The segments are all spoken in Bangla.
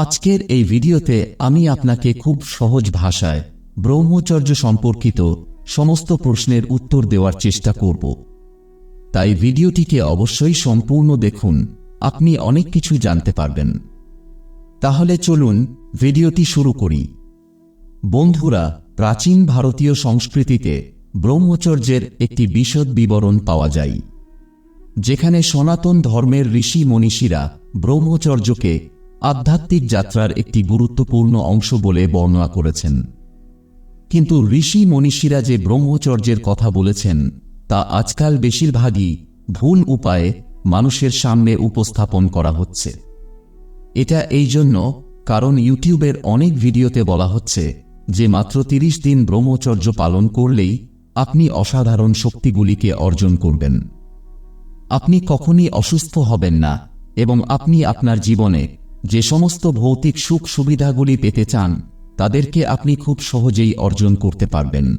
আজকের এই ভিডিওতে আমি আপনাকে খুব সহজ ভাষায় ব্রহ্মচর্য সম্পর্কিত সমস্ত প্রশ্নের উত্তর দেওয়ার চেষ্টা করব। তাই ভিডিওটিকে অবশ্যই সম্পূর্ণ দেখুন, আপনি অনেক কিছু জানতে পারবেন। তাহলে চলুন ভিডিওটি শুরু করি। বন্ধুরা, প্রাচীন ভারতীয় সংস্কৃতিতে ব্রহ্মচর্যের একটি বিশদ বিবরণ পাওয়া যায়, যেখানে সনাতন ধর্মের ঋষি মনীষীরা ব্রহ্মচর্যকে আধ্যাত্মিক যাত্রার একটি গুরুত্বপূর্ণ অংশ বলে বর্ণনা করেছেন। কিন্তু ঋষি মনীষীরা যে ব্রহ্মচর্যের কথা বলেছেন, তা আজকাল বেশিরভাগই ভুল উপায়ে মানুষের সামনে উপস্থাপন করা হচ্ছে। এটা এই জন্য কারণ ইউটিউবের অনেক ভিডিওতে বলা হচ্ছে যে মাত্র তিরিশ দিন ব্রহ্মচর্য পালন করলেই আপনি অসাধারণ শক্তিগুলিকে অর্জন করবেন। আপনি কখনই অসুস্থ হবেন না এবং আপনি আপনার জীবনে যে সমস্ত ভৌতিক সুখ সুবিধাগুলি পেতে চান, তাদেরকে আপনি খুব সহজেই অর্জন করতে পারবেন।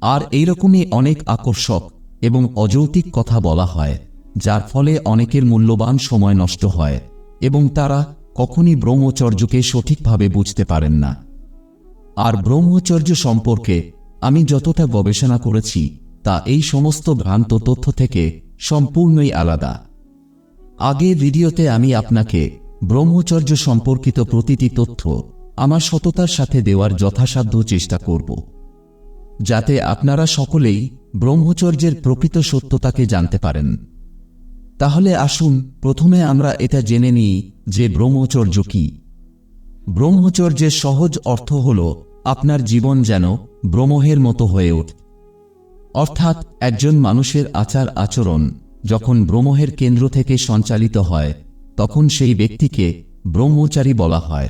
আর এইরকমই অনেক আকর্ষক এবং অযৌক্তিক কথা বলা হয়, যার ফলে অনেকের মূল্যবান সময় নষ্ট হয় এবং তারা কখনই ব্রহ্মচর্যকে সঠিকভাবে বুঝতে পারেন না। আর ব্রহ্মচর্য সম্পর্কে আমি যতটা গবেষণা করেছি, তা এই সমস্ত ভ্রান্ত তথ্য থেকে সম্পূর্ণই আলাদা। আগে ভিডিওতে আমি আপনাকে ব্রহ্মচর্য সম্পর্কিত প্রতিটি তথ্য আমার সততার সাথে দেওয়ার যথাসাধ্য চেষ্টা করব, যাতে আপনারা সকলেই ব্রহ্মচর্যের প্রকৃত সত্যতাকে জানতে পারেন। তাহলে আসুন প্রথমে আমরা এটা জেনে নিই যে ব্রহ্মচর্য কি। ব্রহ্মচর্যের সহজ অর্থ হল আপনার জীবন যেন ব্রহ্মের মতো হয়ে ওঠে। অর্থাৎ একজন মানুষের আচার আচরণ যখন ব্রহ্মের কেন্দ্র থেকে সঞ্চালিত হয় তখন সেই ব্যক্তিকে ব্রহ্মচারী বলা হয়।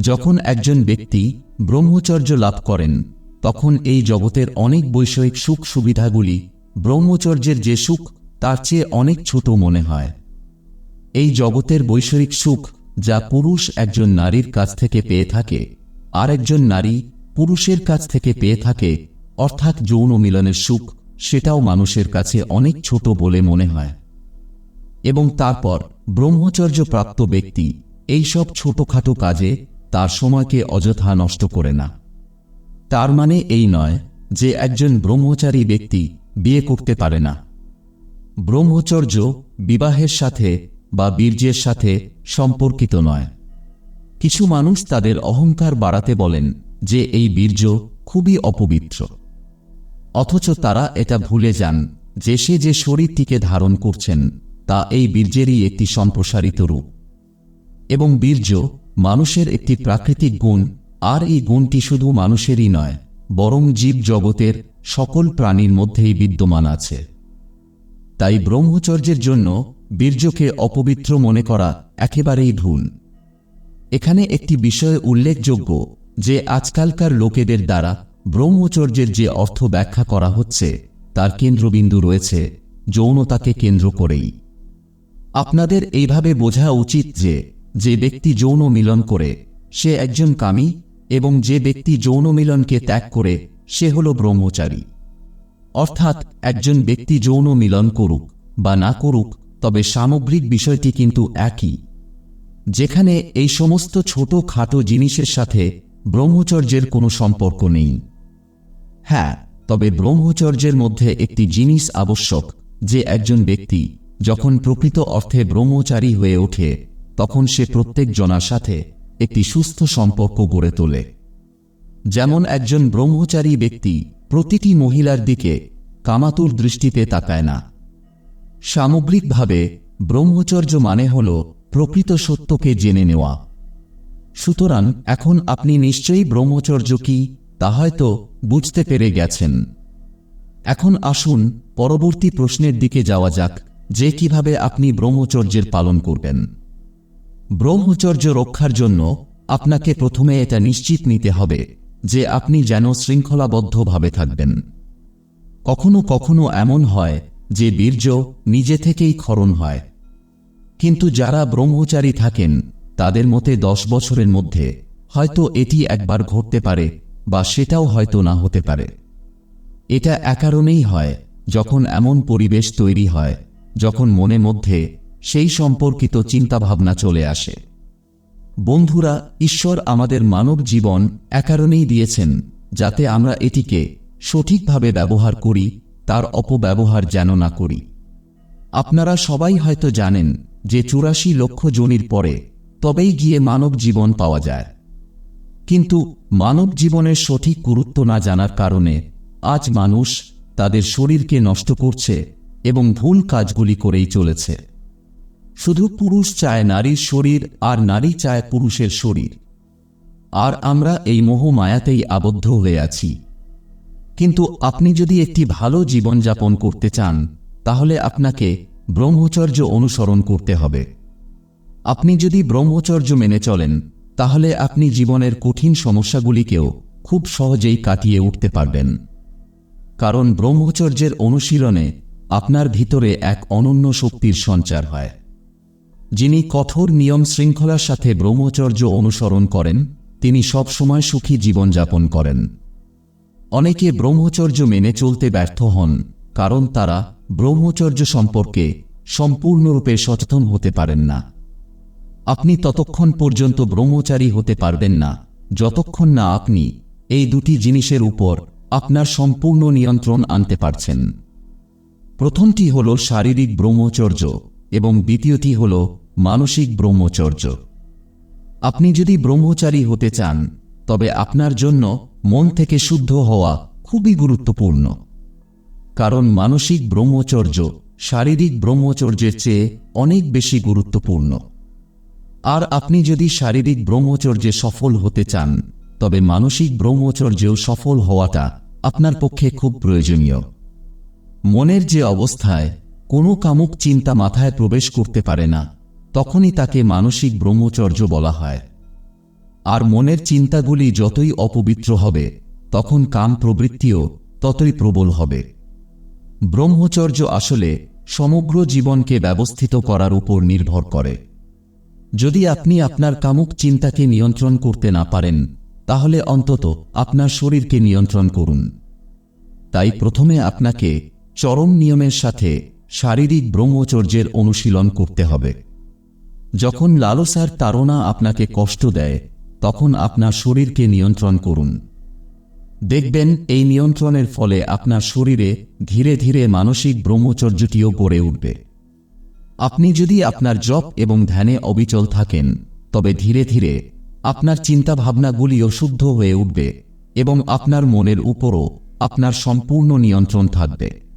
যখন একজন ব্যক্তি ব্রহ্মচর্য লাভ করেন, তখন এই জগতের অনেক বৈষয়িক সুখ সুবিধাগুলি ব্রহ্মচর্যের যে সুখ, তার চেয়ে অনেক ছোট মনে হয়। এই জগতের বৈষয়িক সুখ, যা পুরুষ একজন নারীর কাছ থেকে পেয়ে থাকে, আর একজন নারী পুরুষের কাছ থেকে পেয়ে থাকে, অর্থাৎ যৌন মিলনের সুখ, সেটাও মানুষের কাছে অনেক ছোট বলে মনে হয়। এবং তারপর ব্রহ্মচর্য প্রাপ্ত ব্যক্তি এইসব ছোটখাটো কাজে তার সময়কে অযথা নষ্ট করে না। তার মানে এই নয় যে একজন ব্রহ্মচারী ব্যক্তি বিয়ে করতে পারে না। ব্রহ্মচর্য বিবাহের সাথে বা বীর্যের সাথে সম্পর্কিত নয়। কিছু মানুষ তাদের অহংকার বাড়াতে বলেন যে এই বীর্য খুবই অপবিত্র। অথচ তারা এটা ভুলে যান যে সে যে শরীরটিকে ধারণ করছেন তা এই বীর্যেরই একটি সম্প্রসারিত রূপ। এবং বীর্য মানুষের একটি প্রাকৃতিক গুণ, আর এই গুণটি শুধু মানুষেরই নয়, বরং জীব জগতের সকল প্রাণীর মধ্যেই বিদ্যমান আছে। তাই ব্রহ্মচর্যের জন্য বীর্যকে অপবিত্র মনে করা একেবারেই ভুল। এখানে একটি বিষয় উল্লেখযোগ্য যে আজকালকার লোকেদের দ্বারা ব্রহ্মচর্যের যে অর্থ ব্যাখ্যা করা হচ্ছে, তার কেন্দ্রবিন্দু রয়েছে, যৌনতাকে কেন্দ্র করেই। আপনাদের এইভাবে বোঝা উচিত যে যে ব্যক্তি যৌন মিলন করে, সে একজন কামী, এবং যে ব্যক্তি যৌন মিলনকে ত্যাগ করে, সে হল ব্রহ্মচারী। অর্থাৎ, একজন ব্যক্তি যৌন মিলন করুক বা না করুক, তবে সামগ্রিক বিষয়টি কিন্তু একই। যেখানে এই সমস্ত ছোট খাটো জিনিসের সাথে ব্রহ্মচর্যের কোনো সম্পর্ক নেই। হ্যাঁ তবে ব্রহ্মচর্যের মধ্যে একটি জিনিস আবশ্যক, যে একজন ব্যক্তি যখন প্রকৃত অর্থে ব্রহ্মচারী হয়ে ওঠে তখন সে প্রত্যেক জনার সাথে একটি সুস্থ সম্পর্ক গড়ে তোলে। যেমন একজন ব্রহ্মচারী ব্যক্তি প্রতিটি মহিলার দিকে কামাতুর দৃষ্টিতে তাকায় না। সামগ্রিকভাবে ব্রহ্মচর্য মানে হল প্রকৃত সত্যকে জেনে নেওয়া। সুতরাং এখন আপনি নিশ্চয়ই ব্রহ্মচর্য কি তা হয়তো বুঝতে পেরে গেছেন। এখন আসুন পরবর্তী প্রশ্নের দিকে যাওয়া যাক। যে কীভাবে আপনি ব্রহ্মচর্যের পালন করবেন। ব্রহ্মচর্য রক্ষার জন্য আপনাকে প্রথমে এটা নিশ্চিত নিতে হবে যে আপনি যেন শৃঙ্খলাবদ্ধভাবে থাকবেন। কখনো কখনো এমন হয় যে বীর্য নিজে থেকেই ক্ষরণ হয়। কিন্তু যারা ব্রহ্মচারী থাকেন, তাদের মতে দশ বছরের মধ্যে হয়তো এটি একবার ঘটতে পারে বা সেটাও হয়তো না হতে পারে। এটা একারণেই হয় যখন এমন পরিবেশ তৈরি হয়। যখন মনে মধ্যে সেই সম্পর্কিত চিন্তাভাবনা চলে আসে। বন্ধুরা, ঈশ্বর আমাদের মানব জীবন একারণেই দিয়েছেন, যাতে আমরা এটিকে সঠিকভাবে ব্যবহার করি, তার অপব্যবহার যেন না করি। আপনারা সবাই হয়তো জানেন যে চুরাশি লক্ষ জনির পরে তবেই গিয়ে মানব জীবন পাওয়া যায়। কিন্তু মানব জীবনের সঠিক গুরুত্ব না জানার কারণে আজ মানুষ তাদের শরীরকে নষ্ট করছে এবং ভুল কাজগুলি করেই চলেছে। শুধু পুরুষ চায় নারীর শরীর, আর নারী চায় পুরুষের শরীর। আর আমরা এই মোহ মায়াতেই আবদ্ধ হয়ে আছি। কিন্তু আপনি যদি একটি ভালো জীবনযাপন করতে চান, তাহলে আপনাকে ব্রহ্মচর্য অনুসরণ করতে হবে। আপনি যদি ব্রহ্মচর্য মেনে চলেন, তাহলে আপনি জীবনের কঠিন সমস্যাগুলিকেও খুব সহজেই কাটিয়ে উঠতে পারবেন। কারণ ব্রহ্মচর্যের অনুশীলনে আপনার ভিতরে এক অনন্য শক্তির সঞ্চার হয়। যিনি কঠোর নিয়ম শৃঙ্খলার সাথে ব্রহ্মচর্য অনুসরণ করেন, তিনি সবসময় সুখী জীবনযাপন করেন। অনেকে ব্রহ্মচর্য মেনে চলতে ব্যর্থ হন, কারণ তারা ব্রহ্মচর্য সম্পর্কে সম্পূর্ণরূপে সচেতন হতে পারেন না। আপনি ততক্ষণ পর্যন্ত ব্রহ্মচারী হতে পারবেন না, যতক্ষণ না আপনি এই দুটি জিনিসের উপর আপনার সম্পূর্ণ নিয়ন্ত্রণ আনতে পারছেন। প্রথমটি হল শারীরিক ব্রহ্মচর্য এবং দ্বিতীয়টি হল মানসিক ব্রহ্মচর্য। আপনি যদি ব্রহ্মচারী হতে চান, তবে আপনার জন্য মন থেকে শুদ্ধ হওয়া খুবই গুরুত্বপূর্ণ। কারণ মানসিক ব্রহ্মচর্য শারীরিক ব্রহ্মচর্যের চেয়ে অনেক বেশি গুরুত্বপূর্ণ। আর আপনি যদি শারীরিক ব্রহ্মচর্যে সফল হতে চান, তবে মানসিক ব্রহ্মচর্যেও সফল হওয়াটা আপনার পক্ষে খুব প্রয়োজনীয়। মনের যে অবস্থায় কোনো কামুক চিন্তা মাথায় প্রবেশ করতে পারে না, তখনই তাকে মানসিক ব্রহ্মচর্য বলা হয়। আর মনের চিন্তাগুলি যতই অপবিত্র হবে, তখন কাম প্রবৃত্তিও ততই প্রবল হবে। ব্রহ্মচর্য আসলে সমগ্র জীবনকে ব্যবস্থিত করার উপর নির্ভর করে। যদি আপনি আপনার কামুক চিন্তাকে নিয়ন্ত্রণ করতে না পারেন, তাহলে অন্তত আপনার শরীরকে নিয়ন্ত্রণ করুন। তাই প্রথমে আপনাকে চরম নিয়মের সাথে শারীরিক ব্রহ্মচর্যের অনুশীলন করতে হবে। যখন লালসার তাড়না আপনাকে কষ্ট দেয়, তখন আপনার শরীরকে নিয়ন্ত্রণ করুন। দেখবেন, এই নিয়ন্ত্রণের ফলে আপনার শরীরে ধীরে ধীরে মানসিক ব্রহ্মচর্যটিও গড়ে উঠবে। আপনি যদি আপনার জপ এবং ধ্যানে অবিচল থাকেন, তবে ধীরে ধীরে আপনার চিন্তাভাবনাগুলিও শুদ্ধ হয়ে উঠবে এবং আপনার মনের উপরও আপনার সম্পূর্ণ নিয়ন্ত্রণ থাকবে।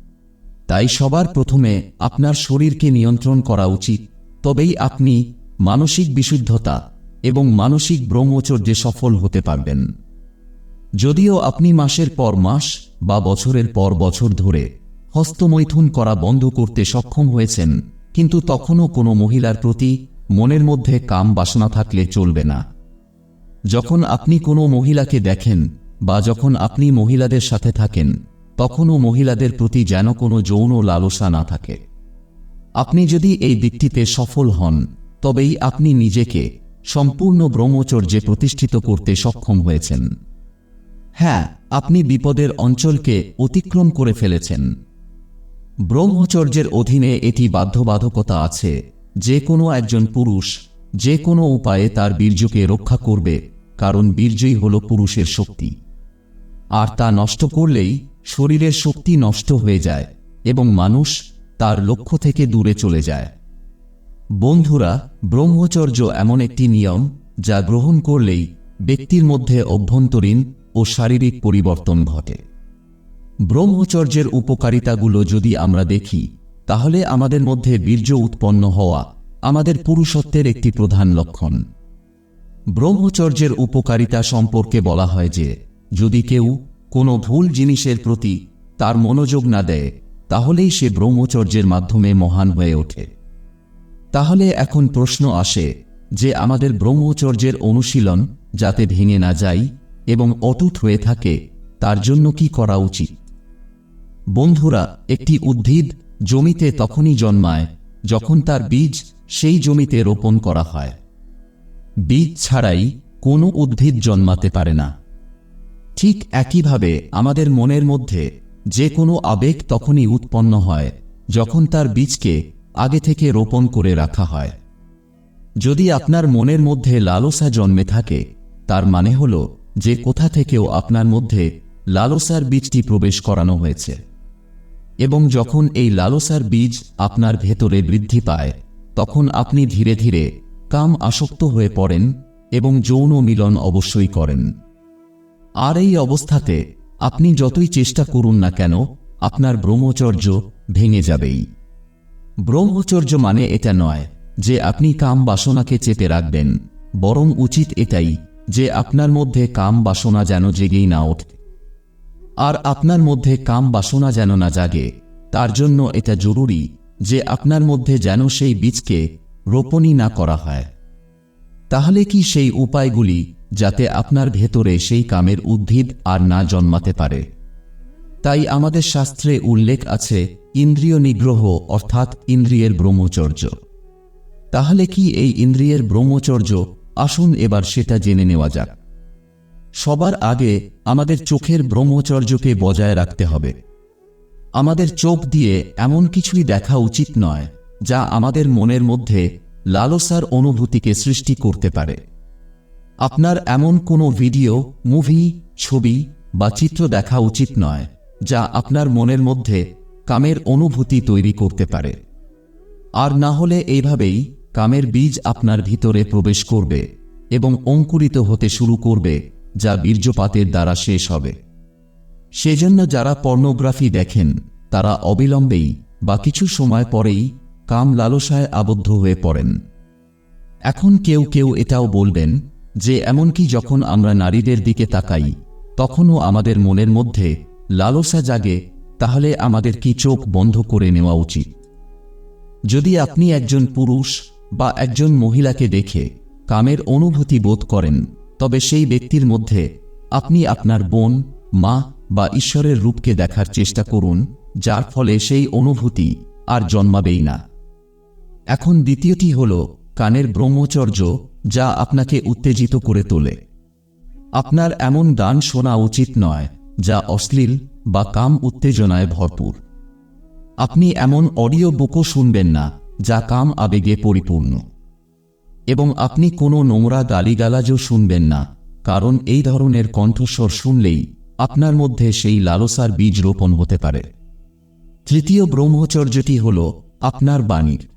তাই সবার প্রথমে আপনার শরীরকে নিয়ন্ত্রণ করা উচিত, তবেই আপনি মানসিক বিশুদ্ধতা এবং মানসিক ব্রহ্মচর্যে সফল হতে পারবেন। যদিও আপনি মাসের পর মাস বা বছরের পর বছর ধরে হস্তমৈথুন করা বন্ধ করতে সক্ষম হয়েছেন, কিন্তু তখনও কোনো মহিলার প্রতি মনের মধ্যে কাম বাসনা থাকলে চলবে না। যখন আপনি কোনো মহিলাকে দেখেন বা যখন আপনি মহিলাদের সাথে থাকেন তখনও মহিলাদের প্রতি যেন কোনো যৌন লালসা না থাকে। আপনি যদি এই দিকটিতে সফল হন, তবেই আপনি নিজেকে সম্পূর্ণ ব্রহ্মচর্যে প্রতিষ্ঠিত করতে সক্ষম হয়েছেন। হ্যাঁ আপনি বিপদের অঞ্চলকে অতিক্রম করে ফেলেছেন। ব্রহ্মচর্যের অধীনে এটি বাধ্যবাধকতা আছে। যে কোনো একজন পুরুষ, যে কোনো উপায়ে তার বীর্যকে রক্ষা করবে, কারণ বীর্যই হল পুরুষের শক্তি। আর তা নষ্ট করলেই শরীরের শক্তি নষ্ট হয়ে যায় এবং মানুষ তার লক্ষ্য থেকে দূরে চলে যায়। বন্ধুরা, ব্রহ্মচর্য এমন একটি নিয়ম যা গ্রহণ করলেই ব্যক্তির মধ্যে অভ্যন্তরীণ ও শারীরিক পরিবর্তন ঘটে। ব্রহ্মচর্যের উপকারিতাগুলো যদি আমরা দেখি, তাহলে আমাদের মধ্যে বীর্য উৎপন্ন হওয়া আমাদের পুরুষত্বের একটি প্রধান লক্ষণ। ব্রহ্মচর্যের উপকারিতা সম্পর্কে বলা হয় যে, যদি কেউ কোনো ভুল জিনিসের প্রতি তার মনোযোগ না দেয়, তাহলেই সে ব্রহ্মচর্যের মাধ্যমে মহান হয়ে ওঠে। তাহলে এখন প্রশ্ন আসে যে আমাদের ব্রহ্মচর্যের অনুশীলন যাতে ভেঙে না যায় এবং অটুট হয়ে থাকে, তার জন্য কি করা উচিত? বন্ধুরা, একটি উদ্ভিদ জমিতে তখনই জন্মায় যখন তার বীজ সেই জমিতে রোপণ করা হয়। বীজ ছাড়াই কোনো উদ্ভিদ জন্মাতে পারে না। ঠিক একইভাবে আমাদের মনের মধ্যে যে কোনো আবেগ তখনই উৎপন্ন হয়, যখন তার বীজকে আগে থেকে রোপণ করে রাখা হয়। যদি আপনার মনের মধ্যে লালসা জন্মে থাকে, তার মানে হল যে কোথা থেকেও আপনার মধ্যে লালসার বীজটি প্রবেশ করানো হয়েছে। এবং যখন এই লালসার বীজ আপনার ভেতরে বৃদ্ধি পায়, তখন আপনি ধীরে ধীরে কাম আসক্ত হয়ে পড়েন এবং যৌন মিলন অবশ্যই করেন। আর এই অবস্থাতে আপনি যতই চেষ্টা করুন না কেন, আপনার ব্রহ্মচর্য ভেঙে যাবেই। ব্রহ্মচর্য মানে এটা নয় যে আপনি কাম বাসনাকে চেপে রাখবেন, বরং উচিত এটাই যে আপনার মধ্যে কাম বাসনা যেন জেগেই না ওঠে। আর আপনার মধ্যে কাম বাসনা যেন না জাগে, তার জন্য এটা জরুরি যে আপনার মধ্যে যেন সেই বীজকে রোপণই না করা হয়। তাহলে কি সেই উপায়গুলি যাতে আপনার ভেতরে সেই কামের উদ্ভিদ আর না জন্মাতে পারে। তাই আমাদের শাস্ত্রে উল্লেখ আছে, ইন্দ্রিয় নিগ্রহ অর্থাৎ ইন্দ্রিয়ের ব্রহ্মচর্য। তাহলে কি এই ইন্দ্রিয়ের ব্রহ্মচর্য? আসুন এবার সেটা জেনে নেওয়া যাক। সবার আগে আমাদের চোখের ব্রহ্মচর্যকে বজায় রাখতে হবে। আমাদের চোখ দিয়ে এমন কিছুই দেখা উচিত নয়, যা আমাদের মনের মধ্যে লালসার অনুভূতিকে সৃষ্টি করতে পারে। আপনার এমন কোনো ভিডিও, মুভি, ছবি বা চিত্র দেখা উচিত নয়, যা আপনার মনের মধ্যে কামের অনুভূতি তৈরি করতে পারে। আর না হলে এইভাবেই কামের বীজ আপনার ভিতরে প্রবেশ করবে এবং অঙ্কুরিত হতে শুরু করবে, যা বীর্যপাতের দ্বারা শেষ হবে। সেজন্য যারা পর্নোগ্রাফি দেখেন, তারা অবিলম্বেই বা কিছু সময় পরেই কাম লালসায় আবদ্ধ হয়ে পড়েন। এখন কেউ কেউ এটাও বলবেন যে এমনকি যখন আমরা নারীদের দিকে তাকাই, তখনও আমাদের মনের মধ্যে লালসা জাগে, তাহলে আমাদের কি চোখ বন্ধ করে নেওয়া উচিত? যদি আপনি একজন পুরুষ বা একজন মহিলাকে দেখে কামের অনুভূতি বোধ করেন, তবে সেই ব্যক্তির মধ্যে আপনি আপনার বোন, মা বা ঈশ্বরের রূপকে দেখার চেষ্টা করুন, যার ফলে সেই অনুভূতি আর জন্মাবেই না। এখন দ্বিতীয়টি হল কানের ব্রহ্মচর্য যা আপনাকে উত্তেজিত করে তোলে। আপনার এমন গান শোনা উচিত নয়, যা অশ্লীল বা কাম উত্তেজনায় ভরপুর। আপনি এমন অডিও বুকও শুনবেন না, যা কাম আবেগে পরিপূর্ণ। এবং আপনি কোনো নোংরা গালিগালাজও শুনবেন না, কারণ এই ধরনের কণ্ঠস্বর শুনলেই আপনার মধ্যে সেই লালসার বীজ রোপণ হতে পারে। তৃতীয় ব্রহ্মচর্যটি হল আপনার বাণীর।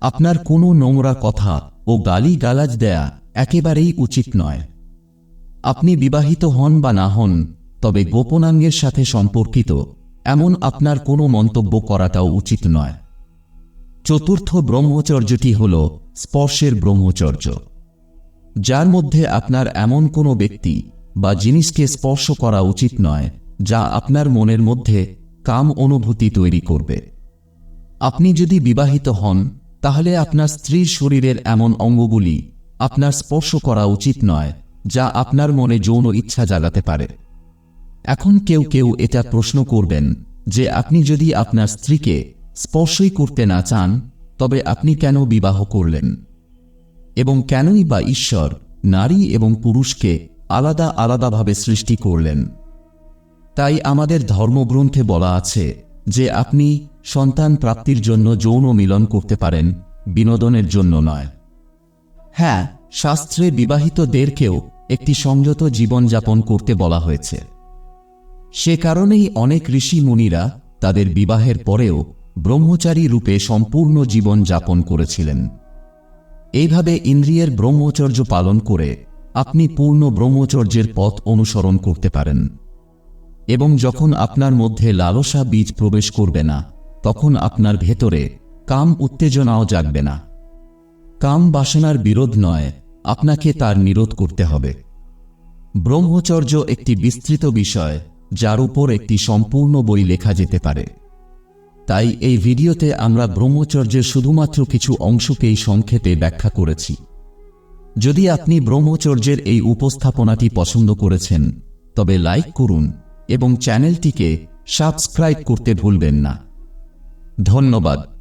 আপনার কোনো নোংরা কথা ও গালি গালাজ দেয়া একেবারেই উচিত নয়। আপনি বিবাহিত হন বা না হন, তবে গোপনাঙ্গের সাথে সম্পর্কিত, এমন আপনার কোনো মন্তব্য করাটাও উচিত নয়। চতুর্থ ব্রহ্মচর্যটি হল স্পর্শের ব্রহ্মচর্য। যার মধ্যে আপনার এমন কোনো ব্যক্তি বা জিনিসকে স্পর্শ করা উচিত নয়, যা আপনার মনের মধ্যে কাম অনুভূতি তৈরি করবে। আপনি যদি বিবাহিত হন তাহলে আপনার স্ত্রীর শরীরের এমন অঙ্গগুলি আপনার স্পর্শ করা উচিত নয়, যা আপনার মনে যৌন ইচ্ছা জাগাতে পারে। এখন কেউ কেউ এটা প্রশ্ন করবেন যে আপনি যদি আপনার স্ত্রীকে স্পর্শই করতে না চান, তবে আপনি কেন বিবাহ করলেন? এবং কেনই বা ঈশ্বর নারী এবং পুরুষকে আলাদা আলাদাভাবে সৃষ্টি করলেন? তাই আমাদের ধর্মগ্রন্থে বলা আছে যে আপনি সন্তান প্রাপ্তির জন্য যৌন মিলন করতে পারেন, বিনোদনের জন্য নয়। হ্যাঁ শাস্ত্রে বিবাহিতদেরকেও একটি সংযত জীবনযাপন করতে বলা হয়েছে। সে কারণেই অনেক ঋষি মুনিরা তাদের বিবাহের পরেও ব্রহ্মচারী রূপে সম্পূর্ণ জীবন যাপন করেছিলেন। এইভাবে ইন্দ্রিয়ের ব্রহ্মচর্য পালন করে আপনি পূর্ণ ব্রহ্মচর্যের পথ অনুসরণ করতে পারেন। এবং যখন আপনার মধ্যে লালসা বীজ প্রবেশ করবে না তখন আপনার ভেতরে কাম উত্তেজনাও জাগবে না। কাম বাসনার বিরোধ নয়, আপনাকে তার নিরোধ করতে হবে। ব্রহ্মচর্য একটি বিস্তৃত বিষয়, যার উপর একটি সম্পূর্ণ বই লেখা যেতে পারে। তাই এই ভিডিওতে আমরা ব্রহ্মচর্যের শুধুমাত্র কিছু অংশকেই সংক্ষেপে ব্যাখ্যা করেছি। যদি আপনি ব্রহ্মচর্যের এই উপস্থাপনাটি পছন্দ করেছেন, তবে লাইক করুন এবং চ্যানেলটিকে সাবস্ক্রাইব করতে ভুলবেন না। ধন্যবাদ।